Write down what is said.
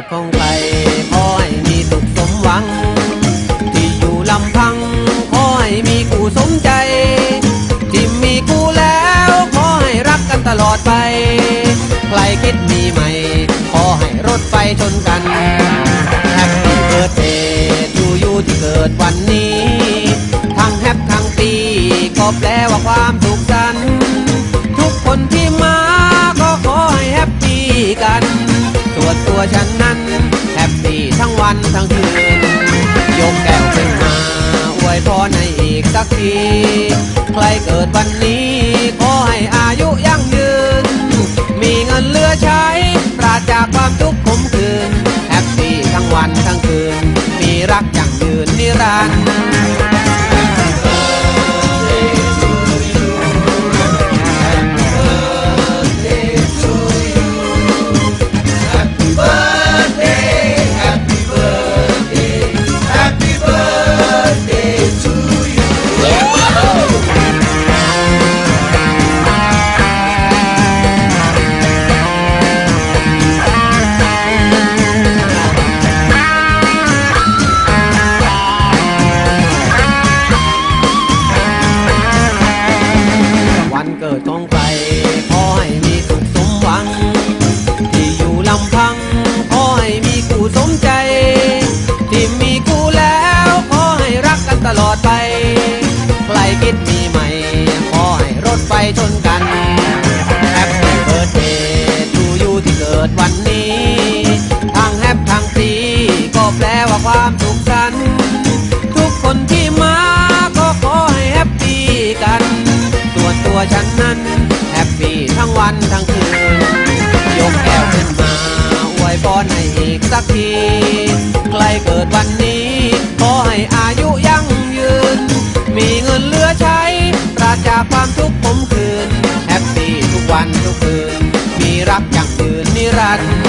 ดของใครขอให้มีสุขสมหวัง ที่อยู่ลำพังขอให้มีกูสมใจ ที่มีกูแล้วขอให้รักกันตลอดไป ใครคิดมีใหม่ ขอให้รถไฟชนกันแฮปปี้เบิร์ดเดย์ทูยูที่เกิดวันนี้ ทั้งแฮปทั้งปีก็แปลว่าความ ตัวฉันนั้นแฮปปี้ทั้งวันทั้งคืน ยกแก้วขึ้นมาอวยพรให้อีกสักที ใครเกิดวันนี้ ขอให้อายุยั่งยืน มีเงินเหลือใช้ ปราศจากความทุกข์ขมขื่นแฮปปี้ทั้งวันทั้งคืน มีรักยั่งยืนนิรันดร์ิดของใครขอให้มีสุขสมหวัง ที่อยู่ลำพังขอให้มีกูสมใจ ที่มีกูแล้วขอให้รักกันตลอดไปใครคิดมีใหม่ขอให้รถไฟชนกันแฮปปี้เบิร์ดเดย์ทูยูที่เกิดวันนี้ทั้งแฮปทั้งปีก็แปลว่าความันทั้งคืน ยกแก้วขึ้นมาอวยพรให้อีกสักที ใกล้เกิดวันนี้ขอให้อายุยั่งยืน มีเงินเหลือใช้ปราศจากความทุกข์ผมคืน แฮปปี้ทุกวันทุกคืน มีรักอย่างอื่นนิรันดร์